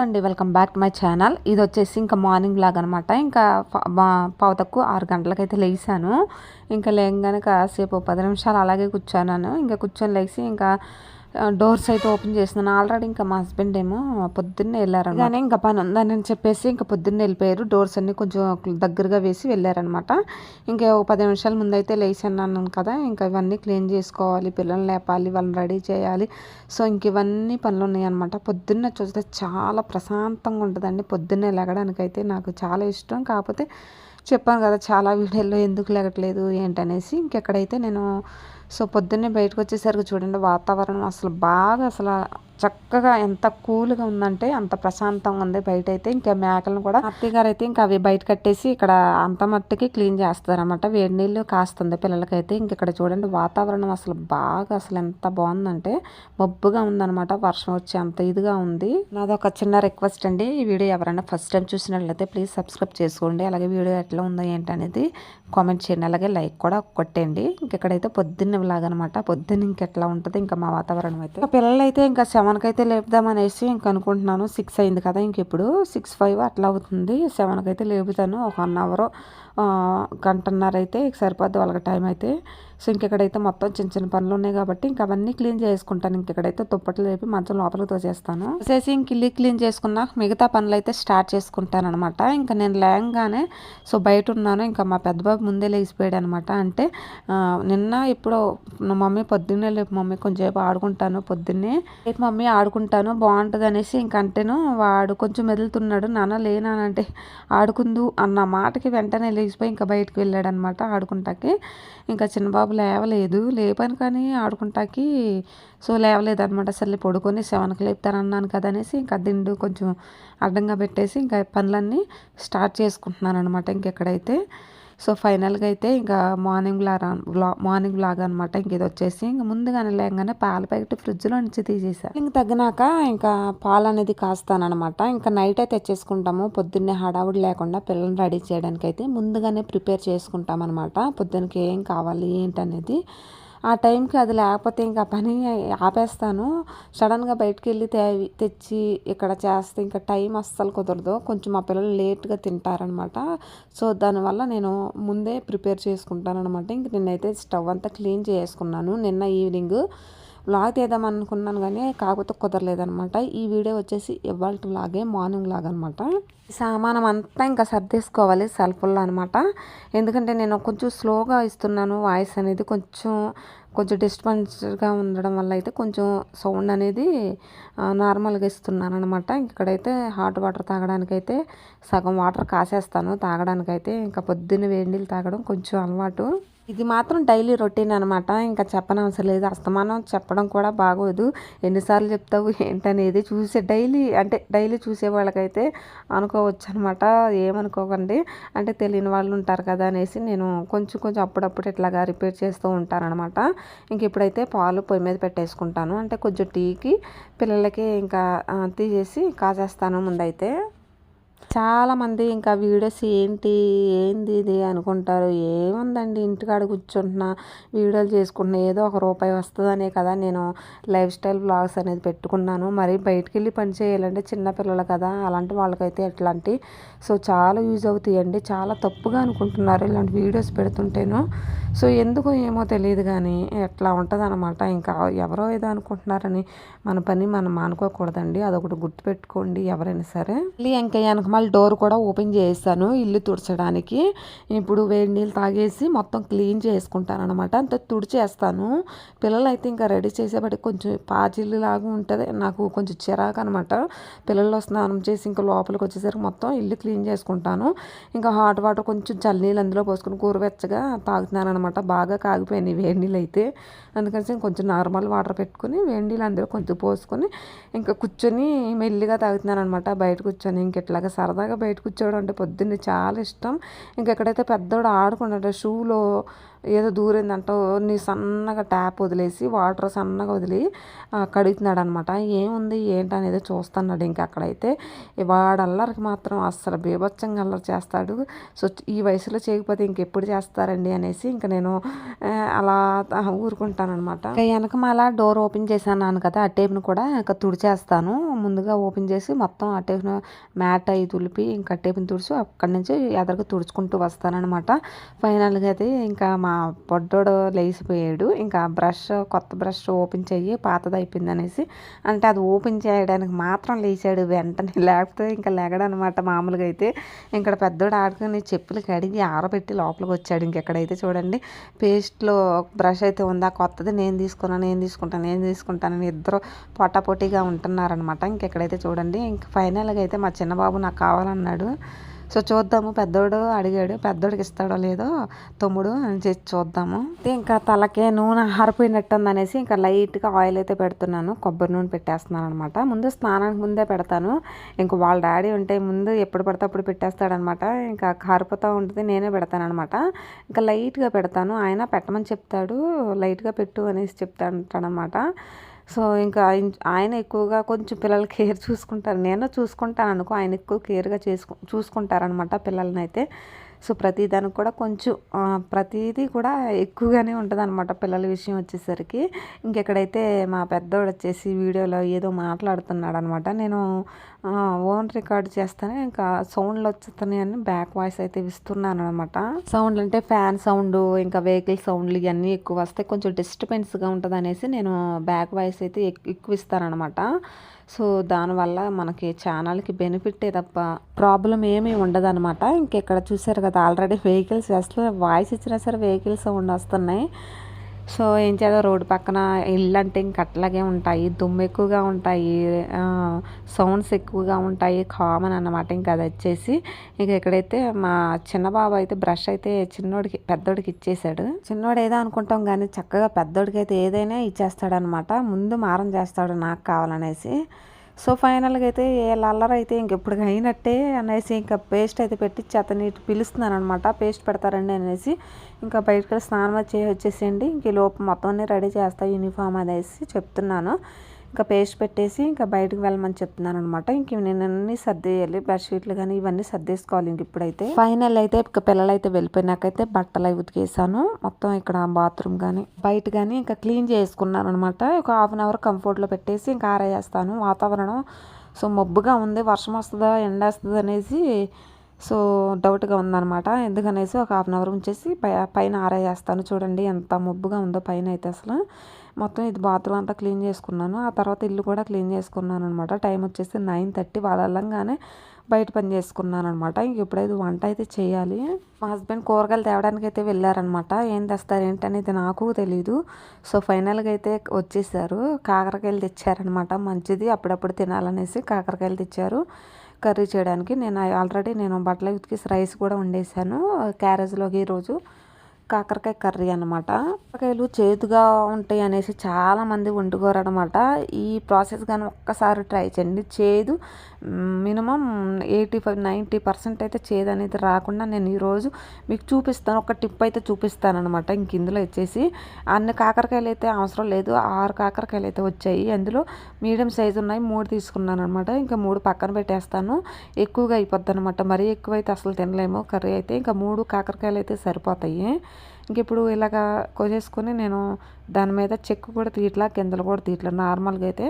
అండి welcome back to my channel. ఇది వచ్చేసి ఇంకా మార్నింగ్ లాగా అనమాట ఇంకా పావుతక్కు ఆరు గంటలకైతే లేచాను ఇంకా లేగానే కాసేపు పది నిమిషాలు అలాగే కూర్చున్నాను. ఇంకా కూర్చొని లేచి ఇంకా డోర్స్ అయితే ఓపెన్ చేసినాను ఆల్రెడీ ఇంకా మా హస్బెండ్ ఏమో పొద్దున్నే వెళ్ళారు కానీ ఇంకా పని ఉందని చెప్పేసి ఇంకా పొద్దున్నే వెళ్ళిపోయారు. డోర్స్ అన్ని కొంచెం దగ్గరగా వేసి వెళ్ళారనమాట. ఇంకా ఒక పది నిమిషాల ముందు అయితే లేచి అన్నాను కదా. ఇంకా ఇవన్నీ క్లీన్ చేసుకోవాలి పిల్లల్ని లేపాలి వాళ్ళని రెడీ చేయాలి. సో ఇంక ఇవన్నీ పనులు ఉన్నాయన్నమాట. పొద్దున్నే చూస్తే చాలా ప్రశాంతంగా ఉంటుందండి. పొద్దున్నే లేగడానికైతే అయితే నాకు చాలా ఇష్టం. కాకపోతే చెప్పాను కదా చాలా వీడియోల్లో ఎందుకు లేగట్లేదు ఏంటనేసి. ఇంకెక్కడైతే నేను సో పొద్దున్నే బయటకు వచ్చేసరికి చూడండి వాతావరణం అసలు బాగా అసలు చక్కగా ఎంత కూల్గా ఉందంటే అంత ప్రశాంతంగా ఉంది. బయట అయితే ఇంకా మేకలను కూడా అత్తయ్య గారు అయితే ఇంకా అవి బయట కట్టేసి ఇక్కడ అంత మట్టుకి క్లీన్ చేస్తారనమాట వేడి నీళ్ళు కాస్తుంది పిల్లలకైతే. ఇంక ఇక్కడ చూడండి వాతావరణం అసలు బాగా అసలు ఎంత బాగుందంటే మబ్బుగా ఉందనమాట వర్షం వచ్చి అంత ఇదిగా ఉంది. నాది ఒక చిన్న రిక్వెస్ట్ అండి. ఈ వీడియో ఎవరైనా ఫస్ట్ టైం చూసినట్లయితే ప్లీజ్ సబ్స్క్రైబ్ చేసుకోండి. అలాగే వీడియో ఎట్లా ఉందో ఏంటనేది కామెంట్ చేయండి. అలాగే లైక్ కూడా కొట్టండి. ఇంకెక్కడైతే పొద్దున్న లాగనమాట పొద్దున్న ఇంకెట్లా ఉంటుంది? ఇంకా మా వాతావరణం అయితే. పిల్లలు అయితే ఇంకా సెవెన్కి అయితే లేపుదామనేసి ఇంక అనుకుంటున్నాను సిక్స్ అయింది కదా ఇంక ఇప్పుడు సిక్స్ ఫైవ్ అట్లా అవుతుంది. సెవెన్కి అయితే లేపుతాను. ఒక వన్ అవర్ గంటన్నర అయితే సరిపోద్ది వాళ్ళకి టైం అయితే. సో ఇంకెక్కడైతే మొత్తం చిన్న చిన్న పనులు ఉన్నాయి కాబట్టి ఇంక అవన్నీ క్లీన్ చేసుకుంటాను. ఇంకెక్కడైతే దుప్పట్లు లేపి మంచం లోపలికి చేస్తాను చేసి ఇంక ఇల్లు క్లీన్ చేసుకున్నా మిగతా పనులు అయితే స్టార్ట్ చేసుకుంటాను అనమాట ఇంకా నేను లేంగానే సో బయట ఉన్నాను. ఇంకా మా పెద్ద బాబు ముందే లేచిపోయాడు అనమాట అంటే నిన్న ఇప్పుడు మమ్మీ పొద్దున్నే లేపు మమ్మీ కొంచెంసేపు ఆడుకుంటాను పొద్దున్నే. రేపు మమ్మీ ఆడుకుంటాను బాగుంటుంది అనేసి ఇంకంటేను వాడు కొంచెం మెదులుతున్నాడు. నాన్న లేనానంటే ఆడుకుందు అన్న మాటకి వెంటనే లేచిపోయి ఇంకా బయటకు వెళ్ళాడు అనమాట ఆడుకుంటాకి. ఇంకా చిన్నబాబు లేవలేదు. లేపాను కానీ ఆడుకుంటాకి సో లేవలేదు అనమాట పడుకొని సెవెన్కి లేపుతాను అన్నాను కదా అనేసి ఇంకా దిండు కొంచెం అడ్డంగా పెట్టేసి ఇంకా పనులన్నీ స్టార్ట్ చేసుకుంటున్నాను అనమాట ఇంకెక్కడైతే. సో ఫైనల్గా అయితే ఇంకా మార్నింగ్ లాగా మార్నింగ్ బ్లాగ్ అనమాట ఇంక ఇది వచ్చేసి ఇంకా ముందుగానే లేగానే పాల ప్యాకెట్ ఫ్రిడ్జ్లో నుంచి తీసేసాను ఇంక తగ్గినాక ఇంకా పాలు అనేది కాస్తానమాట ఇంకా నైట్ అయితే తెచ్చేసుకుంటాము. పొద్దున్నే హడావుడి లేకుండా పిల్లల్ని రెడీ చేయడానికి అయితే ముందుగానే ప్రిపేర్ చేసుకుంటాం అనమాట పొద్దున్నకి ఏం కావాలి ఏంటనేది ఆ టైంకి అది లేకపోతే ఇంకా పని ఆపేస్తాను. సడన్గా బయటకు వెళ్ళి తెచ్చి ఇక్కడ చేస్తే ఇంకా టైం అస్సలు కుదరదు. కొంచెం మా పిల్లలు లేట్గా తింటారనమాట. సో దానివల్ల నేను ముందే ప్రిపేర్ చేసుకుంటాను అనమాట ఇంక నిన్నైతే స్టవ్ అంతా క్లీన్ చేసుకున్నాను. నిన్న ఈవినింగ్ వ్లాగ్ తీద్దాం అనుకున్నాను కానీ కాకపోతే కుదరలేదనమాట ఈ వీడియో వచ్చేసి ఇవాళ లాగే మార్నింగ్ లాగా అనమాట సామానం అంతా ఇంకా సర్దేసుకోవాలి సెల్ఫుల్లో అనమాట ఎందుకంటే నేను కొంచెం స్లోగా ఇస్తున్నాను వాయిస్ అనేది. కొంచెం కొంచెం డిస్టర్బెన్స్గా ఉండడం వల్ల అయితే కొంచెం సౌండ్ అనేది నార్మల్గా ఇస్తున్నాను అనమాట ఇక్కడైతే హాట్ వాటర్ తాగడానికైతే సగం వాటర్ కాసేస్తాను. తాగడానికైతే ఇంకా పొద్దున్న వేడి నీళ్ళు తాగడం కొంచెం అలవాటు. ఇది మాత్రం డైలీ రొటీన్ అనమాట ఇంకా చెప్పనవసరం లేదు. అస్తమానం చెప్పడం కూడా బాగోదు. ఎన్నిసార్లు చెప్తావు ఏంటనేది చూసే డైలీ అంటే డైలీ చూసే వాళ్ళకైతే అనుకోవచ్చు అనమాట ఏమనుకోకండి. అంటే తెలియని వాళ్ళు ఉంటారు కదా అనేసి నేను కొంచెం కొంచెం అప్పుడప్పుడు ఇట్లాగా రిపేర్ చేస్తూ ఉంటానమాట ఇంక ఇప్పుడైతే పాలు పొయ్యి మీద పెట్టేసుకుంటాను. అంటే కొంచెం టీకి పిల్లలకి ఇంకా తీసేసి కాజేస్తాను ముందైతే. చాలామంది ఇంకా వీడియోస్ ఏంటి ఏంది ఇది అనుకుంటారు. ఏముందండి ఇంటికాడ కూర్చుంటున్నా వీడియోలు చేసుకుంటున్నా ఏదో ఒక రూపాయి వస్తుందనే కదా నేను లైఫ్ స్టైల్ బ్లాగ్స్ అనేది పెట్టుకున్నాను. మరి బయటికి వెళ్ళి పని చేయాలంటే చిన్నపిల్లలు కదా అలాంటి వాళ్ళకైతే ఎట్లాంటి? సో చాలా యూజ్ అవుతాయండి. చాలా తప్పుగా అనుకుంటున్నారు ఇలాంటి వీడియోస్ పెడుతుంటేను. సో ఎందుకో ఏమో తెలియదు కానీ ఎట్లా ఉంటుంది అనమాట ఇంకా ఎవరో ఏదో అనుకుంటున్నారని మన పని మనం మానుకోకూడదండి. అదొకటి గుర్తుపెట్టుకోండి ఎవరైనా సరే. ఇంకా వెనక మళ్ళీ డోర్ కూడా ఓపెన్ చేస్తాను ఇల్లు తుడచడానికి. ఇప్పుడు వేడి నీళ్ళు తాగేసి మొత్తం క్లీన్ చేసుకుంటాను అనమాట అంత తుడిచేస్తాను. పిల్లలు అయితే ఇంకా రెడీ చేసేపటి కొంచెం పాచిల్లు లాగా ఉంటుంది. నాకు కొంచెం చిరాకు అనమాట పిల్లల్లో స్నానం చేసి ఇంకా లోపలికి వచ్చేసరికి మొత్తం ఇల్లు క్లీన్ చేసుకుంటాను. ఇంకా హాట్ వాటర్ కొంచెం చల్లనీళ్ళు అందులో పోసుకొని కూరవెచ్చగా తాగుతున్నాను అనమాట బాగా కాగిపోయినాయి వేడి నీళ్ళు అయితే అందుకని కొంచెం నార్మల్ వాటర్ పెట్టుకుని వేడి అందులో కొంచెం పోసుకొని ఇంకా కూర్చొని మెల్లిగా తాగుతున్నాను అనమాట బయట కూర్చొని ఇంకెట్లాగా సరదాగా బయట కూర్చోవడం అంటే పొద్దున్నే చాలా ఇష్టం. ఇంకెక్కడైతే పెద్దోడు ఆడుకుంటాడు షూలో ఏదో దూరిందంటూ నీ సన్నగా ట్యాప్ వదిలేసి వాటర్ సన్నగా వదిలి కడుగుతున్నాడు అనమాట ఏముంది ఏంటి అనేది చూస్తున్నాడు ఇంకా అక్కడైతే. వాడు అల్లరికి మాత్రం అస్సలు బీభత్సంగా అల్లరి చేస్తాడు. సో ఈ వయసులో చేయకపోతే ఇంకెప్పుడు చేస్తారండి అనేసి ఇంకా నేను అలా ఊరుకుంటాను అనమాట వెనకమాల డోర్ ఓపెన్ చేశాను కదా ఆ టేప్ను కూడా ఇంకా తుడిచేస్తాను. ముందుగా ఓపెన్ చేసి మొత్తం ఆ టేప్ను మ్యాట్ అయి తులిపి ఇంకా టేప్ని తుడిచి అక్కడి నుంచి ఎదరికి తుడుచుకుంటూ వస్తానన్నమాట. ఫైనల్గా అయితే ఇంకా మా పొడ్డోడు లేచిపోయాడు. ఇంకా బ్రష్ కొత్త బ్రష్ ఓపెన్ చెయ్యి పాతది అయిపోయింది అనేసి అంటే అది ఓపెన్ చేయడానికి మాత్రం లేచాడు వెంటనే. లేకపోతే ఇంకా లెగడనమాట మామూలుగా అయితే. ఇక్కడ పెద్దోడు ఆడుకుని చెప్పులు కడిగి ఆరబెట్టి లోపలికి వచ్చాడు ఇంకెక్కడైతే చూడండి. పేస్ట్లో బ్రష్ అయితే ఉందా కొత్త వస్తుంది. నేను తీసుకున్నాను నేను తీసుకుంటాను నేను తీసుకుంటానని ఇద్దరు పొట్టాపోటీగా ఉంటున్నారనమాట ఇంకెక్కడైతే చూడండి ఇంక ఫైనల్గా అయితే మా చిన్న బాబు నాకు కావాలన్నాడు. సో చూద్దాము పెద్దోడు అడిగాడు పెద్దోడికి ఇస్తాడో లేదో తమ్ముడు అని చెప్పి చూద్దాము. ఇంకా తలకే నూనె ఆరిపోయినట్టు అనేసి ఇంకా లైట్గా ఆయిల్ అయితే పెడుతున్నాను కొబ్బరి నూనె పెట్టేస్తున్నాను అనమాట ముందు స్నానానికి ముందే పెడతాను ఇంకా వాళ్ళ డాడీ ఉంటే ముందు ఎప్పుడు పడితే అప్పుడు పెట్టేస్తాడనమాట ఇంకా కారిపోతూ ఉంటుంది నేనే పెడతాను అనమాట ఇంకా లైట్గా పెడతాను ఆయన పెట్టమని చెప్తాడు లైట్గా పెట్టు అనేసి చెప్తాడనమాట సో ఇంకా ఆయన- ఎక్కువగా కొంచెం పిల్లల కేర్ చూసుకుంటారు. నేను చూసుకుంటాను అనుకో ఆయన ఎక్కువ కేర్గా చేసుకు చూసుకుంటారనమాట పిల్లల్ని అయితే సో ప్రతి దానికి కూడా కొంచెం ప్రతిదీ కూడా ఎక్కువగానే ఉంటుంది అనమాట పిల్లల విషయం వచ్చేసరికి. ఇంకెక్కడైతే మా పెద్దోడు వచ్చేసి వీడియోలో ఏదో మాట్లాడుతున్నాడు అనమాట నేను ఓన్ రికార్డ్ చేస్తానే ఇంకా సౌండ్లు వచ్చేస్తున్నాయి అని బ్యాక్ వాయిస్ అయితే ఇస్తున్నాను అనమాట సౌండ్ అంటే ఫ్యాన్ సౌండ్ ఇంకా వెహికల్ సౌండ్లు ఇవన్నీ ఎక్కువ వస్తే కొంచెం డిస్టర్బెన్స్గా ఉంటుంది అనేసి నేను బ్యాక్ వాయిస్ అయితే ఎక్- ఎక్కువ ఇస్తానమాట సో దానివల్ల మనకి ఛానల్కి బెనిఫిటే తప్ప ప్రాబ్లం ఏమీ ఉండదన్నమాట. ఇంకెక్కడ చూసారు కదా ఆల్రెడీ వెహికల్స్ అసలు వాయిస్ ఇచ్చినా సరే వెహికల్స్ సౌండ్ వస్తున్నాయి సో ఏం చేయాలో రోడ్డు పక్కన ఇల్లు అంటే ఇంక అట్లాగే ఉంటాయి. దుమ్ము ఎక్కువగా ఉంటాయి. సౌండ్స్ ఎక్కువగా ఉంటాయి. కామన్ అన్నమాట. ఇంకా అది వచ్చేసి ఇక ఎక్కడైతే మా చిన్న బాబు అయితే బ్రష్ అయితే చిన్నోడికి పెద్దోడికి ఇచ్చేసాడు. చిన్నోడు ఏదో అనుకుంటాం కానీ చక్కగా పెద్దోడికి అయితే ఏదైనా ఇచ్చేస్తాడనమాట ముందు మారం చేస్తాడు నాకు కావాలనేసి. సో ఫైనల్గా అయితే ఏ అల్లరి అయితే ఇంకెప్పుడు అయినట్టే అనేసి ఇంకా పేస్ట్ అయితే పెట్టి అతని పిలుస్తున్నాను అనమాట పేస్ట్ పెడతారండి అనేసి ఇంకా బయటకు వెళ్ళి స్నానం అది చేసి వచ్చేసేయండి. ఇంక లోపు మొత్తం అన్ని రెడీ చేస్తా యూనిఫామ్ అనేసి చెప్తున్నాను. ఇంకా పేస్ట్ పెట్టేసి ఇంకా బయటకు వెళ్ళమని చెప్తున్నాను అనమాట ఇంక నేను అన్ని సర్దేయాలి బెడ్షీట్లు కానీ ఇవన్నీ సర్దేసుకోవాలి ఇంక ఇప్పుడైతే. ఫైనల్ అయితే ఇక పిల్లలు అయితే వెళ్ళిపోయినాకైతే బట్టలు అవి ఉతికేసాను. మొత్తం ఇక్కడ బాత్రూమ్ కానీ బయట కానీ ఇంకా క్లీన్ చేసుకున్నాను అనమాట ఒక హాఫ్ అన్ అవర్ కంఫర్ట్లో పెట్టేసి ఇంకా ఆరేస్తాను వాతావరణం సో మబ్బుగా ఉంది వర్షం వస్తుందా ఎండ వస్తుందా అనేసి సో డౌట్గా ఉందనమాట. ఎందుకనేసి ఒక హాఫ్ అన్ అవర్ ఉంచేసి పై పైన ఆరేస్తాను చూడండి ఎంత మబ్బుగా ఉందో పైన అయితే అసలు. మొత్తం ఇది బాత్రూమ్ అంతా క్లీన్ చేసుకున్నాను. ఆ తర్వాత ఇల్లు కూడా క్లీన్ చేసుకున్నాను అనమాట టైం వచ్చేసి నైన్ థర్టీ వాళ్ళంగానే బయట పని చేసుకున్నాను అనమాట ఇంక ఇప్పుడైతే వంట అయితే చేయాలి. మా హస్బెండ్ కూరగాయలు తేవడానికి అయితే వెళ్ళారనమాట ఏం తెస్తారు ఏంటనేది నాకు తెలీదు. సో ఫైనల్గా అయితే వచ్చేసారు. కాకరకాయలు తెచ్చారనమాట మంచిది అప్పుడప్పుడు తినాలనేసి కాకరకాయలు తెచ్చారు. కర్రీ చేయడానికి. నేను ఆల్రెడీ నేను బట్టలు ఉతికేసి రైస్ కూడా వండేసాను. క్యారేజ్లోకి ఈరోజు కాకరకాయ కర్రీ అనమాట కాకరకాయలు చేదుగా ఉంటాయి అనేసి చాలామంది వండుకోరు అనమాట ఈ ప్రాసెస్ కానీ ఒక్కసారి ట్రై చేయండి. చేదు minimum eighty five ninety percent అయితే చేదు అనేది రాకుండా నేను ఈరోజు మీకు చూపిస్తాను. ఒక టిప్ అయితే చూపిస్తాను అనమాట ఇంక ఇందులో వచ్చేసి అన్ని కాకరకాయలు అయితే అవసరం లేదు. ఆరు కాకరకాయలు అయితే వచ్చాయి. అందులో మీడియం సైజు ఉన్నాయి. మూడు తీసుకున్నాను అనమాట ఇంకా మూడు పక్కన పెట్టేస్తాను. ఎక్కువగా అయిపోద్ది అనమాట మరీ ఎక్కువ అయితే అసలు తినలేము కర్రీ అయితే. ఇంకా మూడు కాకరకాయలు అయితే సరిపోతాయి. ఇంక ఇప్పుడు ఇలాగా కోసేసుకొని నేను దాని మీద చెక్కు కూడా తీయట్లా కిందలు కూడా తీయట్లా నార్మల్గా అయితే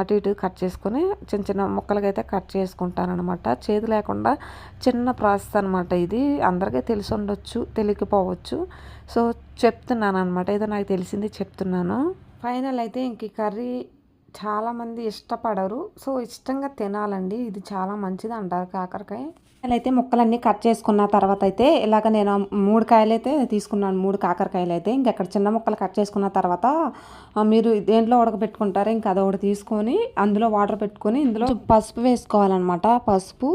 అటు ఇటు కట్ చేసుకొని చిన్న చిన్న ముక్కలుగా అయితే కట్ చేసుకుంటాను అనమాట చేదు లేకుండా చిన్న ప్రాసెస్ అనమాట ఇది. అందరికీ తెలిసి ఉండొచ్చు తెలియకపోవచ్చు. సో చెప్తున్నాను అనమాట ఏదో నాకు తెలిసింది చెప్తున్నాను. ఫైనల్ అయితే ఇంక ఈ కర్రీ చాలామంది ఇష్టపడరు. సో ఇష్టంగా తినాలండి. ఇది చాలా మంచిది అంటారు కాకరకాయ. అయితే ముక్కలన్నీ కట్ చేసుకున్న తర్వాత అయితే ఇలాగ నేను మూడు కాయలు అయితే తీసుకున్నాను. మూడు కాకరకాయలు అయితే ఇంకా అక్కడ చిన్న ముక్కలు కట్ చేసుకున్న తర్వాత మీరు దేంట్లో ఉడకబెట్టుకుంటారు ఇంకా ఒకటి తీసుకొని అందులో వాటర్ పెట్టుకొని ఇందులో పసుపు వేసుకోవాలన్నమాట. పసుపు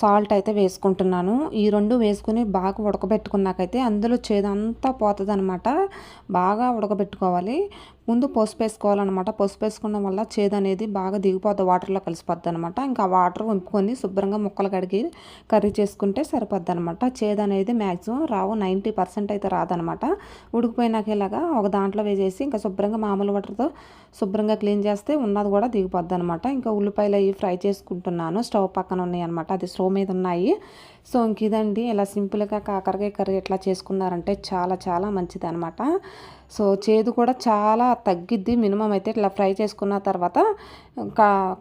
సాల్ట్ అయితే వేసుకుంటున్నాను. ఈ రెండు వేసుకుని బాగా ఉడకబెట్టుకున్నాకైతే అందులో చేదంతా పోతుంది అనమాట బాగా ఉడకబెట్టుకోవాలి. ముందు పసుపు వేసుకోవాలన్నమాట. పసుపు వేసుకోవడం వల్ల చేదు అనేది బాగా దిగిపోద్ది వాటర్లో కలిసిపోద్ది అనమాట ఇంకా ఆ వాటర్ వంపుకొని శుభ్రంగా ముక్కలు కడిగి కర్రీ చేసుకుంటే సరిపోద్ది అనమాట చేదు అనేది మ్యాక్సిమం రావు నైంటీ పర్సెంట్ అయితే రాదనమాట ఉడికిపోయినాక ఇలాగా ఒక దాంట్లో వేసేసి ఇంకా శుభ్రంగా మామూలు వాటర్తో శుభ్రంగా క్లీన్ చేస్తే ఉన్నది కూడా దిగిపోద్ది అనమాట ఇంకా ఉల్లిపాయలు అవి ఫ్రై చేసుకుంటున్నాను. స్టవ్ పక్కన ఉన్నాయి అనమాట అది స్టవ్ మీద ఉన్నాయి. సో ఇంక ఇదండి. ఇలా సింపుల్గా కాకరకాయ కర్రీ ఎట్లా చేసుకున్నారంటే చాలా చాలా మంచిది అనమాట సో చేదు కూడా చాలా తగ్గిద్ది. మినిమం అయితే ఇట్లా ఫ్రై చేసుకున్న తర్వాత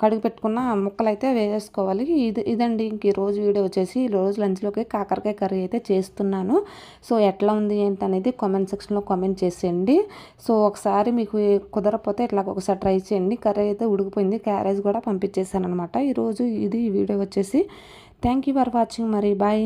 కడిగి పెట్టుకున్న ముక్కలు అయితే వేసుకోవాలి ఇది ఇదండి ఇంక ఈరోజు వీడియో వచ్చేసి ఈరోజు లంచ్లోకి కాకరకాయ కర్రీ అయితే చేస్తున్నాను. సో ఎట్లా ఉంది ఏంటి అనేది కామెంట్ సెక్షన్లో కామెంట్ చేసేయండి. సో ఒకసారి మీకు కుదరకపోతే ఇట్లా ఒకసారి ట్రై చేయండి. కర్రీ అయితే ఉడికిపోయింది. క్యారేజ్ కూడా పంపించేసాను అనమాట ఈరోజు ఇది వీడియో వచ్చేసి. Thank you for watching. మరి బాయ్.